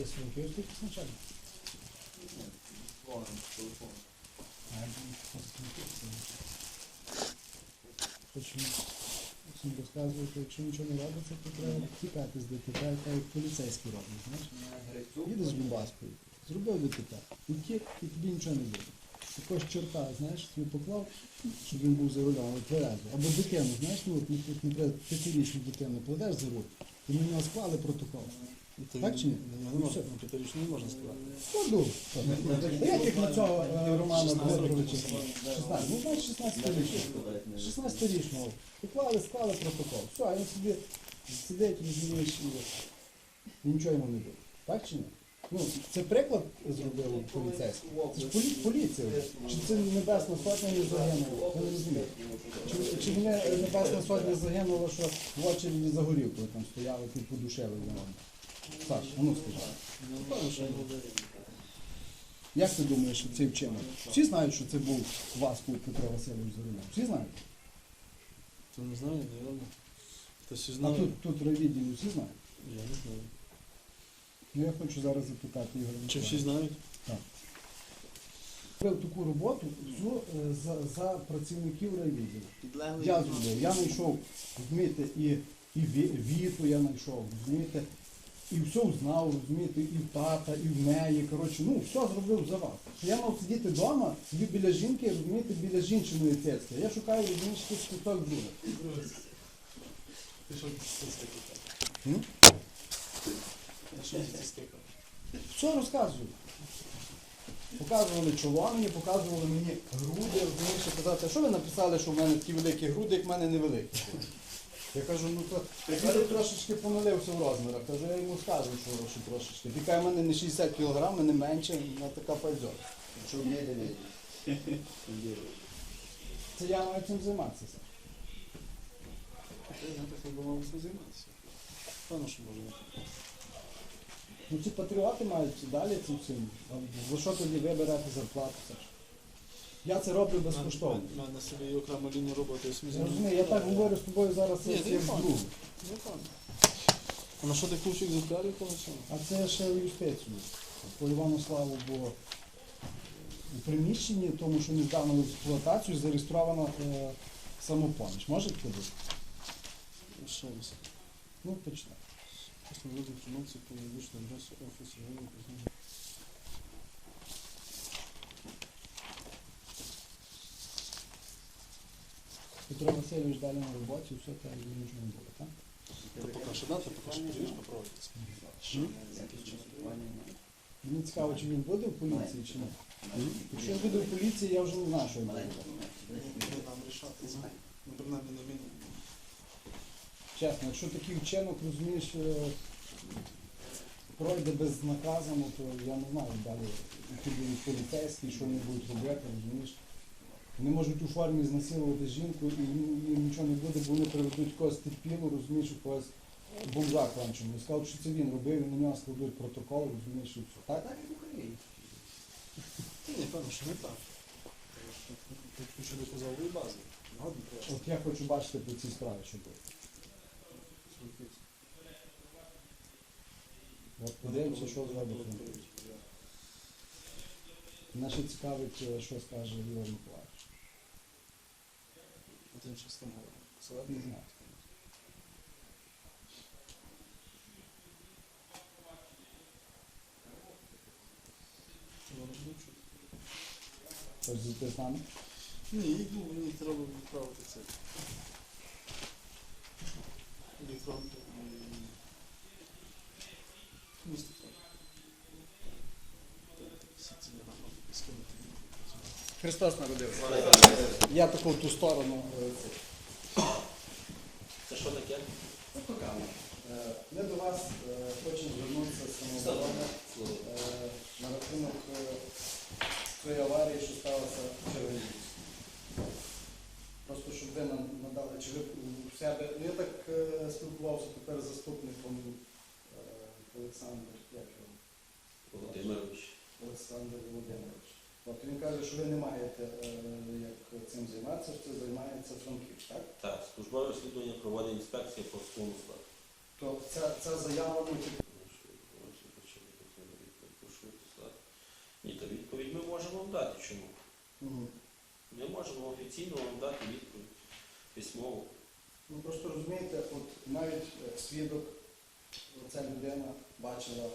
десь років скільки спочатку? А, я думаю, що просто не писано. Хоч він всім розказує, що якщо нічого не робиться, то треба тікати з ДТП, так як поліцейські роблять, знаєш? Їдеш з Любаскою, зробив ДТП, утік, і тобі нічого не буде. Також чорта, знаєш, собі поклав, щоб він був за рулем, але тверезо. Або дитину, знаєш, ну, от, наприклад, п'ятирічну дитину кладеш за руль, і на нього склали протокол. Так чи ні? Не можна, ну, не можна сказати. Кладу. А як їх на цього е, Романа Дмитровича? 16. Ну, значить 16 річного. 16 річного. Поклали, склали протокол. Все, а він собі сидить, розумієш, і нічого йому не буде. Так чи ні? Ну, це приклад зробив поліцейський. Це ж полі- поліція. Чи це Небесна Сотня не загинула? Я не розумію. Чи, чи мене Небесна Сотня загинула, що в очереді за горілкою там стояли, тут подушили його? Саш, а ну скажи. Як ти думаєш, що цей вчинок? Всі знають, що це був Васку Петро Васильович Зорина. Всі знають. Хто не знає, наверное. Хтось і А знає. тут, тут райвідділі всі знають. Я не знаю. Ну я хочу зараз запитати Ігоря. Чи всі знають? Робив таку роботу всю, е, за, за працівників райвідділу. Підлеглий. Я зробив. Я знайшов, розумієте, і, і Ві- Віту я знайшов, розумієте, і все знав, розумієте, і в тата, і в неї. Коротше, ну все зробив за вас. Я мав сидіти вдома, собі біля жінки, розумієте, біля жінчиної цецьки. Я шукаю, розумієш, якийсь куток друга. Ти що? Все розказую. Показували чоло мені, показували мені груди, розумієш, і казати, а що ви написали, що в мене такі великі груди, як в мене невеликі. Я кажу, ну то я трошечки помилився в розмірах. Кажу, я йому скажу, що, що трошечки. Тільки в мене не 60 кг, мене менше, на така пойдет. Що не дивить? Це я маю цим займатися. Я так не мав цим займатися. Певно, що може. Ну ці патріоти мають далі цим. А За що тоді ви берете зарплату? Саш? Я це роблю безкоштовно. У мене собі окрема лінія роботи. я розумію, я так говорю з тобою зараз Ні, як. Ну. А на що ти ключик то все. А це ще в юстицію. По Івану Славу, бо у приміщенні, тому що недавно в експлуатацію зареєстровано е, самопоміч. Може таке бути? Ще раз. Ну, почитай. Встановити інформацію по медичну адресу офісу Петро Васильович далі на роботі, все так і нічого не було, так? Ти поки що дати, поки що перевірка проводиться. Мені цікаво, чи він буде в поліції, чи ні. Якщо він буде в поліції, я вже не знаю, що він буде. Нам рішати, знаю. Ну, принаймні не мені. Чесно, якщо такий вчинок, розумієш, е, пройде безнаказано, то я не знаю далі, які будуть поліцейські, що вони будуть робити, розумієш. Вони можуть у формі знасилувати жінку і їм нічого не буде, бо вони приведуть когось терпілу, розумієш, якогось бомжа конченого. І скажуть, що це він робив, і на нього складуть протокол, розумієш, і все. Так? Так і в Україні. Та ні, певно, що не так. Ти ключі до позової бази. От я хочу бачити по цій справі, що буде. От подивимося, що зробить. Мене цікавить, е, що скаже Ігор Миколаївич. Один що з тим говорить. Не знаю. Вони ж. Хочеш зійти з нами? Ні, ну, мені треба відправити це. Електронку. Місто Франк. Всі ці не нам скинути. Христос народився. Я таку в ту сторону. е, Це що таке? Ну, покажу. Е, Ми до вас е, хочемо звернутися з самовлади на рахунок цієї аварії, що сталося в лісі. Просто щоб ви нам надали, чи ви у себе. Ну, я так спілкувався тепер з заступником Олександр? Володимирович. Олександр Володимирович. Тобто він каже, що ви не маєте е, як цим займатися, що це займається Франківськ, так? Так, службове розслідування проводить інспекція по службах. Тобто ця, ця заява буде. Ні, то відповідь ми можемо вам дати. Чому? Мгм. Ми можемо офіційно вам дати відповідь письмову. Ну просто розумієте, от навіть е, свідок, ця людина бачила е,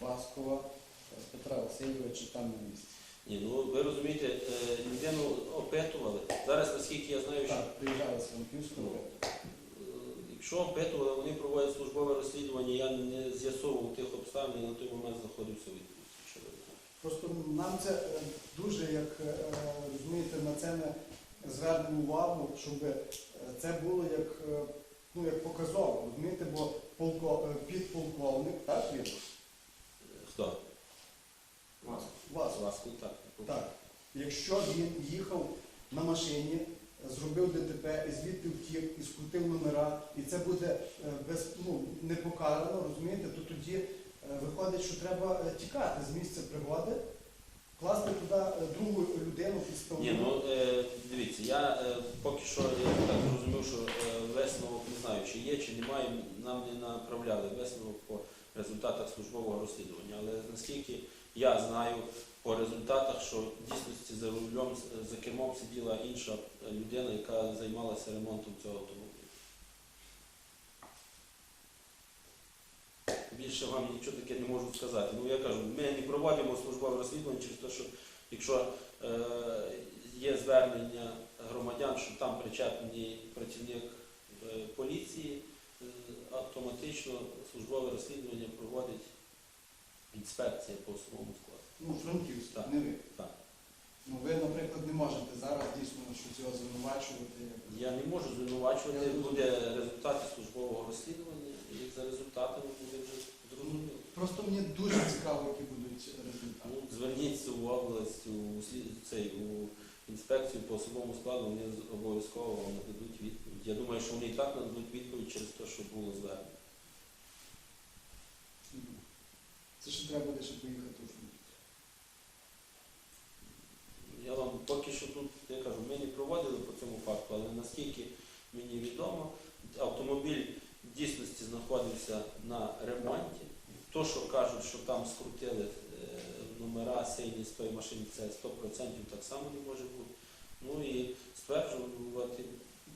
Васкова, е, Петра Васильовича там на місці. Ні, ну ви розумієте, е, людину опитували. Зараз, наскільки я знаю, що Так, приїжджали з Франківського. е, якщо опитували, вони проводять службове розслідування, я не з'ясовував тих обставин, я на той момент знаходився у відпустці. що ви знаєте. Просто нам це е, дуже, як е, розумієте, на це ми звернемо увагу, щоб е, це було як, е, ну, як показово, розумієте, бо полко, е, підполковник, так, він? Хто? Вас. Вас. Вас так. Так. Якщо він їхав на машині, зробив ДТП, і звідти втік, і скрутив номера, і це буде е, без, ну, не покарано, розумієте, то тоді е, виходить, що треба е, тікати з місця пригоди, класти туди другу людину підставну. Ні, ну е, дивіться, я е, поки що я так зрозумів, що е, висновок не знаю, чи є, чи немає, нам не направляли висновок по результатах службового розслідування. Але наскільки я знаю по результатах, що в дійсності за рулем за кермом сиділа інша людина, яка займалася ремонтом цього автомобіля. Більше вам нічого таке не можу сказати. Ну я кажу, ми не проводимо службове розслідування через те, що якщо е, є звернення громадян, що там причетний працівник е, поліції, е, автоматично службове розслідування проводить інспекція по своєму складу. Ну, Франківськ, Так. не ви. Так. Ну, ви, наприклад, не можете зараз дійсно щось його звинувачувати. Я не можу звинувачувати, Я буде результати службового розслідування, і за результатами буде вже зрозуміло. Просто мені дуже цікаво, які будуть результати. Ну, зверніться в область, у, цей, у інспекцію по особовому складу, вони обов'язково вам нададуть відповідь. Я думаю, що вони і так нададуть відповідь через те, що було звернення. Мгм. Це ще треба буде ще поїхати у Франківськ. Я вам поки що тут, я кажу, ми не проводили по цьому факту, але наскільки мені відомо, автомобіль в дійсності знаходився на ремонті. То, що кажуть, що там скрутили е, номера сейні з тої машини, це 100% так само не може бути. Ну і стверджувати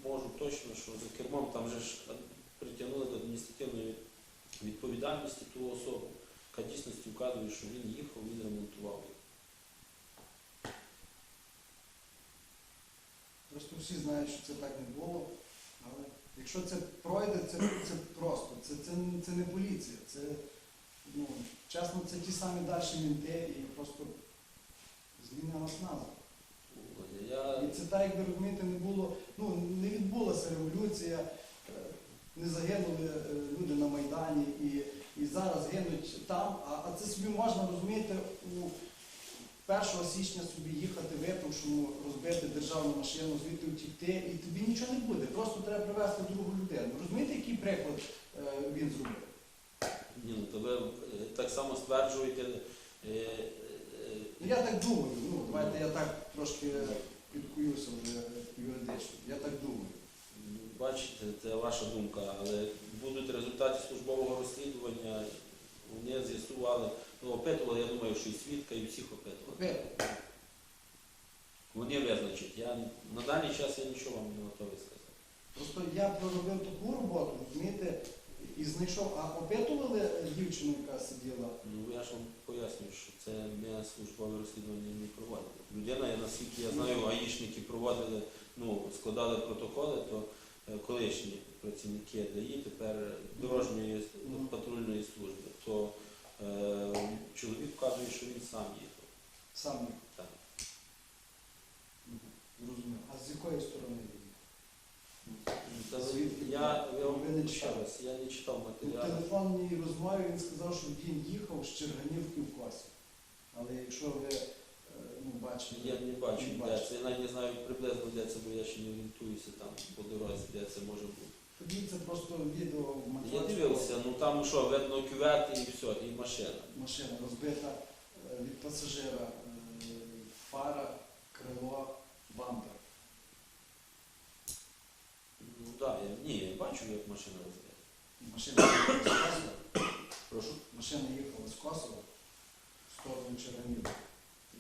можу точно, що за кермом там вже ж притягнули до адміністративної відповідальності ту особу, яка дійсності вказує, що він їхав, він ремонтував. Просто всі знають, що це так не було. Але якщо це пройде, це, це просто. Це, це, це не поліція. Це, ну, чесно, це ті самі далі мінти і просто зміна нас назва. Я І це так, якби розумієте, не було, ну не відбулася революція, е, не загинули е, люди на Майдані і, і зараз гинуть там. А, а це собі можна розумієте, у 1 січня собі їхати випившому, розбити державну машину, звідти втікти, і тобі нічого не буде. Просто треба привезти другу людину. Розумієте, який приклад е, він зробив? ні, ну, то ви е, так само стверджуєте. е, Ну я так думаю, ну давайте я так трошки підкуюся вже юридично. Я так думаю. Бачите, це ваша думка, але будуть результати службового розслідування. Вони з'ясували, ну опитували, я думаю, що і свідка, і всіх опитували. Вони визначать. Я на даний час я нічого вам не готовий сказати. Просто я проробив таку роботу, розумієте, і знайшов, а опитували дівчину, яка сиділа. Ну я ж вам пояснюю, що це ми службове розслідування не проводили. Людина, я наскільки я знаю, гаїшники проводили, ну, складали протоколи, то колишні працівники ДАІ, тепер дорожньої Мгм. патрульної служби, то е, чоловік вказує, що він сам їхав. Сам їх. Так. Мгм. Зрозумів. А з якої сторони він? Та Звідки? я, я вам не раз, я не читав У телефонній розмові він сказав, що він їхав з Черганівки в Косі. Але якщо ви ну, Я не бачу, Не де це. Я навіть не знаю приблизно, де це, бо я ще не орієнтуюся там по дорозі, де це може бути. тоді це просто відео Я дивився, ну там що, видно кювет і все, і машина. Машина розбита е, від пасажира, е, фара, крило, бампер. Ну так, я, ні, я бачу, як машина розбита. Машина їхала з Косова. Прошу. Машина їхала з Косова в сторону Черганівки.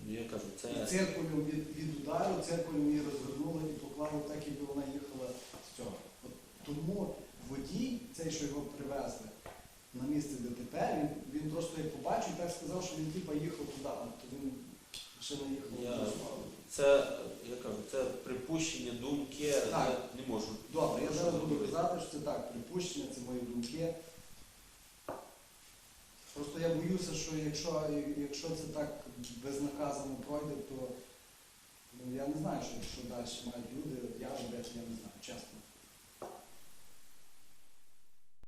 Я кажу, це І циркулем від, від удару, циркулем її розвернули і поклали так, якби вона їхала з цього. От тому водій, цей, що його привезли на місце ДТП, він, він просто як побачив, так сказав, що він типа їхав туди, то він ще не їхав. Я- Це, я кажу, це припущення, думки, Так. я не можу. Добре, я зараз буду казати, що це так, припущення, це мої думки. Просто я боюся, що якщо якщо це так безнаказано пройде, то ну, я не знаю, що, що далі мають люди, я обряд, я не знаю, чесно.